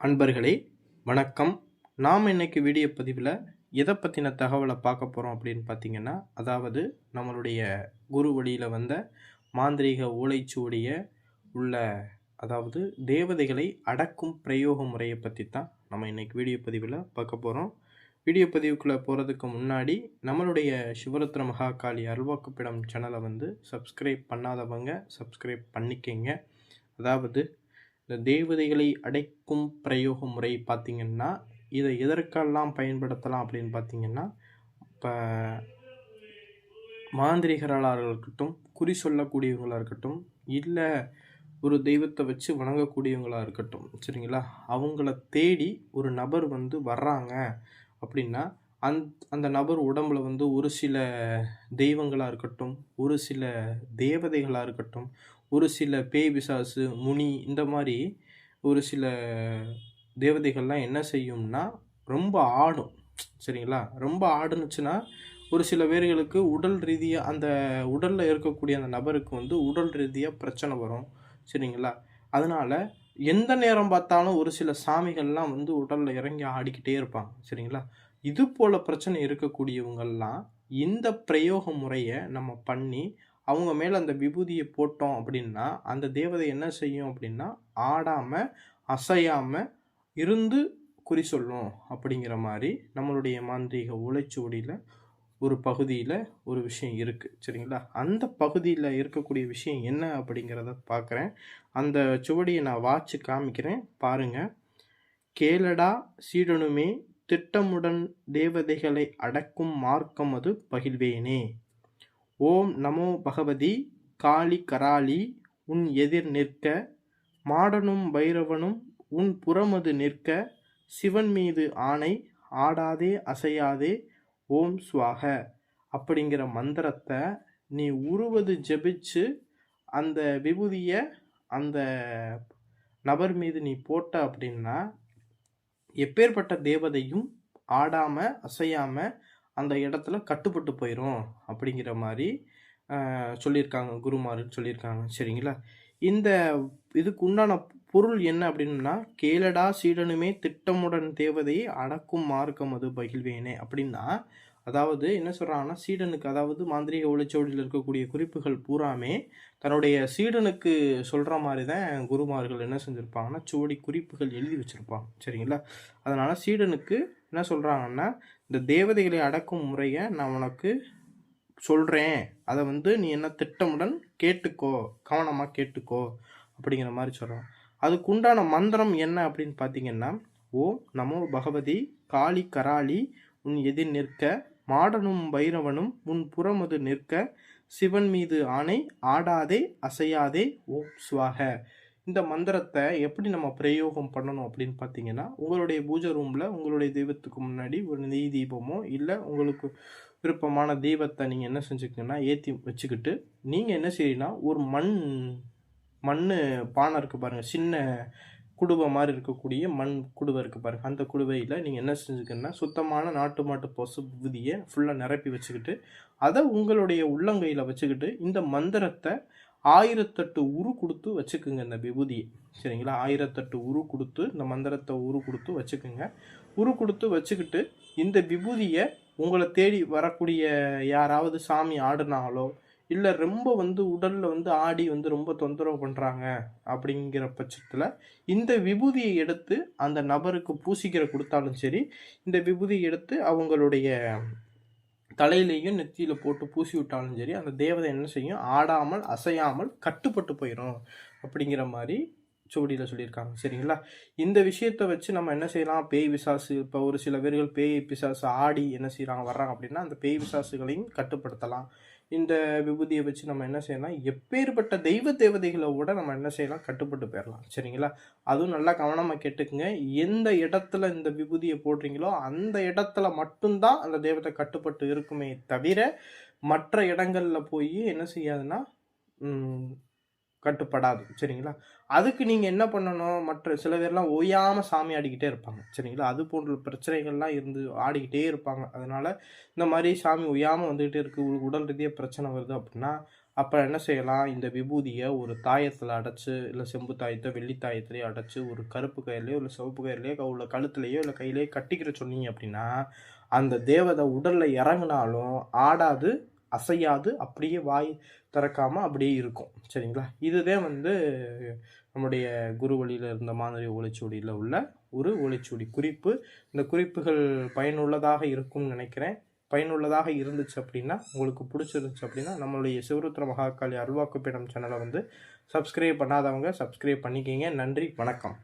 அன்பர்களே வணக்கம். நாம் இன்னைக்கு வீடியோ பதிவில் எதை பற்றின தகவலை பார்க்க போகிறோம் அப்படின்னு பார்த்தீங்கன்னா அதாவது நம்மளுடைய குரு வழியில் வந்த மாந்திரீக ஓலைச்சுவடிய உள்ள அதாவது தேவதைகளை அடக்கும் பிரயோக முறையை பற்றி தான் நம்ம இன்றைக்கி வீடியோ பதிவில் பார்க்க போகிறோம் வீடியோ பதிவுக்குள்ளே போகிறதுக்கு முன்னாடி நம்மளுடைய சிவரத்ன மகாகாளி அருள்வாக்குப்பிடம் சேனலை வந்து சப்ஸ்கிரைப் பண்ணாதவங்க சப்ஸ்கிரைப் பண்ணிக்கங்க. அதாவது இந்த தேவதைகளை அடைக்கும் பிரயோக முறை பார்த்திங்கன்னா இதை எதற்கெல்லாம் பயன்படுத்தலாம் அப்படின்னு பார்த்தீங்கன்னா இப்போ மாந்திரிகர்களாக இருக்கட்டும் குறி சொல்லக்கூடியவங்களாக இருக்கட்டும் இல்லை ஒரு தெய்வத்தை வச்சு வணங்கக்கூடியவங்களாக இருக்கட்டும் சரிங்களா? அவங்கள தேடி ஒரு நபர் வந்து வர்றாங்க அப்படின்னா அந் அந்த நபர் உடம்புல வந்து ஒரு சில தெய்வங்களாக இருக்கட்டும் ஒரு சில தேவதைகளாக இருக்கட்டும் ஒரு சில பேய் பிசாசு முனி இந்த மாதிரி ஒரு சில தேவதைகள்லாம் என்ன செய்யும்னா ரொம்ப ஆடும். சரிங்களா? ரொம்ப ஆடுனுச்சுன்னா ஒரு சில பேர்களுக்கு உடல் ரீதியாக அந்த உடலில் இருக்கக்கூடிய அந்த நபருக்கு வந்து உடல் ரீதியாக பிரச்சனை வரும். சரிங்களா? அதனால் எந்த நேரம் பார்த்தாலும் ஒரு சில சாமிகள்லாம் வந்து உடலில் இறங்கி ஆடிக்கிட்டே இருப்பாங்க. சரிங்களா? இது போல் பிரச்சனை இருக்கக்கூடியவங்கள்லாம் இந்த பிரயோக முறையை நம்ம பண்ணி அவங்க மேலே அந்த விபூதியை போட்டோம் அப்படின்னா அந்த தேவதை என்ன செய்யும் அப்படின்னா ஆடாமல் அசையாமல் இருந்து குறி சொல்லும் அப்படிங்கிற மாதிரி நம்மளுடைய மாந்திரீக உழைச்சுவடியில் ஒரு பகுதியில் ஒரு விஷயம் இருக்குது சரிங்களா? அந்த பகுதியில் இருக்கக்கூடிய விஷயம் என்ன அப்படிங்கிறத பார்க்குறேன் அந்த சுவடியை நான் வாட்சி காமிக்கிறேன். பாருங்கள் கேளடா சீடனுமே திட்டமுடன் தேவதைகளை அடக்கும் மார்க்கம் அது பகிழ்வேனே ஓம் நமோ பகவதி காளி கராளி உன் எதிர் நிற்க மாடனும் பைரவனும் உன் புறமது நிற்க சிவன் மீது ஆணை ஆடாதே அசையாதே ஓம் சுவாக. அப்படிங்கிற மந்திரத்தை நீ உருவது ஜெபிச்சு அந்த விபூதியை அந்த நபர் மீது நீ போட்ட அப்படின்னா எப்பேற்பட்ட தேவதையும் ஆடாமல் அசையாமல் அந்த இடத்துல கட்டுப்பட்டு போயிடும் அப்படிங்கிற மாதிரி சொல்லியிருக்காங்க குருமாருன்னு சொல்லியிருக்காங்க. சரிங்களா? இந்த இதுக்கு உண்டான பொருள் என்ன அப்படின்னா கேளடா சீடனுமே திட்டமுடன் தேவதையை அடக்கும் மார்க்கம் அது பகிழ்வேனே அப்படின்னா அதாவது என்ன சொல்கிறாங்கன்னா சீடனுக்கு அதாவது மாந்திரீக ஒளிச்சோடியில் இருக்கக்கூடிய குறிப்புகள் பூராமே தன்னுடைய சீடனுக்கு சொல்கிற மாதிரி தான் குருமார்கள் என்ன செஞ்சுருப்பாங்கன்னா சுவடி குறிப்புகள் எழுதி வச்சுருப்பாங்க. சரிங்களா? அதனால் சீடனுக்கு என்ன சொல்கிறாங்கன்னா இந்த தேவதைகளை அடக்கும் முறையை நான் உனக்கு சொல்கிறேன் அதை வந்து நீ என்ன திட்டமுடன் கேட்டுக்கோ கவனமாக கேட்டுக்கோ அப்படிங்கிற மாதிரி சொல்கிறோம் அதுக்கு உண்டான மந்திரம் என்ன அப்படின்னு பார்த்தீங்கன்னா ஓ நமோ பகவதி காளி கராளி உன் எதிர் நிற்க மாடனும் பைரவனும் உன் புறமது நிற்க சிவன் மீது ஆணை ஆடாதே அசையாதே ஓம் சுவாக. இந்த மந்திரத்தை எப்படி நம்ம பிரயோகம் பண்ணணும் அப்படின்னு பார்த்தீங்கன்னா உங்களுடைய பூஜை ரூமில் உங்களுடைய தெய்வத்துக்கு முன்னாடி ஒரு நெய் தீபமோ இல்லை உங்களுக்கு விருப்பமான தெய்வத்தை நீங்கள் என்ன செஞ்சுக்கங்கன்னா ஏற்றி வச்சுக்கிட்டு நீங்கள் என்ன செய்யணும்னா ஒரு மண் மண் பானை இருக்குது பாருங்கள் சின்ன குடுவை மாதிரி இருக்கக்கூடிய மண் குடுவை இருக்குது பாருங்கள் அந்த குடுவையில் நீங்கள் என்ன செஞ்சுக்கணும்னா சுத்தமான நாட்டு மாட்டு பசு விதியை ஃபுல்லாக நிரப்பி வச்சுக்கிட்டு அதை உங்களுடைய உள்ளங்கையில் வச்சுக்கிட்டு இந்த மந்திரத்தை ஆயிரத்தெட்டு உரு கொடுத்து வச்சுக்குங்க இந்த விபூதியை. சரிங்களா? ஆயிரத்தெட்டு உரு கொடுத்து இந்த மந்திரத்தை உரு கொடுத்து வச்சுக்குங்க. உரு கொடுத்து வச்சுக்கிட்டு இந்த விபூதியை உங்களை தேடி வரக்கூடிய யாராவது சாமி ஆடுனாலோ இல்லை ரொம்ப வந்து உடலில் வந்து ஆடி வந்து ரொம்ப தொந்தரவு பண்ணுறாங்க அப்படிங்கிற பட்சத்தில் இந்த விபூதியை எடுத்து அந்த நபருக்கு பூசிக்கிற கொடுத்தாலும் சரி இந்த விபூதியை எடுத்து அவங்களுடைய தலையிலையும் நெத்தியில் போட்டு பூசி விட்டாலும் சரி அந்த தேவதை என்ன செய்யும்? ஆடாமல் அசையாமல் கட்டுப்பட்டு போயிடும் அப்படிங்கிற மாதிரி சுவடியில் சொல்லியிருக்காங்க. சரிங்களா? இந்த விஷயத்தை வச்சு நம்ம என்ன செய்யலாம்? பேய் பிசாசு இப்போ ஒரு சில பேர்கள் பேய் பிசாசு ஆடி என்ன செய்கிறாங்க வர்றாங்க அப்படின்னா அந்த பேய் பிசாசுகளையும் கட்டுப்படுத்தலாம். இந்த விபூதியை வச்சு நம்ம என்ன செய்யலாம்? எப்பேற்பட்ட தெய்வ தேவதைகளை விட நம்ம என்ன செய்யலாம்? கட்டுப்பட்டு போயிடலாம் சரிங்களா? அதுவும் நல்லா கவனமாக கேட்டுக்குங்க. எந்த இடத்துல இந்த விபூதியை போடுறீங்களோ அந்த இடத்துல மட்டும்தான் அந்த தெய்வத்தை கட்டுப்பட்டு இருக்குமே தவிர மற்ற இடங்களில் போய் என்ன செய்யாதுன்னா கட்டுப்படாது சரிங்களா? அதுக்கு நீங்கள் என்ன பண்ணணும்? மற்ற சில பேர்லாம் ஓயாமல் சாமி ஆடிக்கிட்டே இருப்பாங்க சரிங்களா? அது போன்ற பிரச்சனைகள்லாம் இருந்து ஆடிக்கிட்டே இருப்பாங்க. அதனால இந்த மாதிரி சாமி ஓயாமல் வந்துக்கிட்டே இருக்குது உங்களுக்கு உடல் ரீதியாக பிரச்சனை வருது அப்படின்னா அப்புறம் என்ன செய்யலாம்? இந்த விபூதியை ஒரு தாயத்தில் அடைச்சு இல்லை செம்பு தாயத்தை வெள்ளி தாயத்துலேயே அடைச்சு ஒரு கருப்பு கயிறுலையோ இல்லை சிவப்பு கயிறுலையோ உள்ள கழுத்துலையோ இல்லை கையிலையோ கட்டிக்கிற சொன்னீங்க அப்படின்னா அந்த தேவதை உடலில் இறங்குனாலும் ஆடாது அசையாது அப்படியே வாய் திறக்காமல் அப்படியே இருக்கும். சரிங்களா? இதுதான் வந்து நம்முடைய குரு வழியில் இருந்த மாதிரி ஓலைச்சுவடியில் உள்ள ஒரு ஓலைச்சுவடி குறிப்பு. இந்த குறிப்புகள் பயனுள்ளதாக இருக்கும்னு நினைக்கிறேன். பயனுள்ளதாக இருந்துச்சு அப்படின்னா உங்களுக்கு பிடிச்சிருந்துச்சு அப்படின்னா நம்மளுடைய சிவருத்ர மகாக்காளி அருள்வாக்குப்பீடம் சேனலை வந்து சப்ஸ்கிரைப் பண்ணாதவங்க சப்ஸ்கிரைப் பண்ணிக்கிங்க. நன்றி வணக்கம்.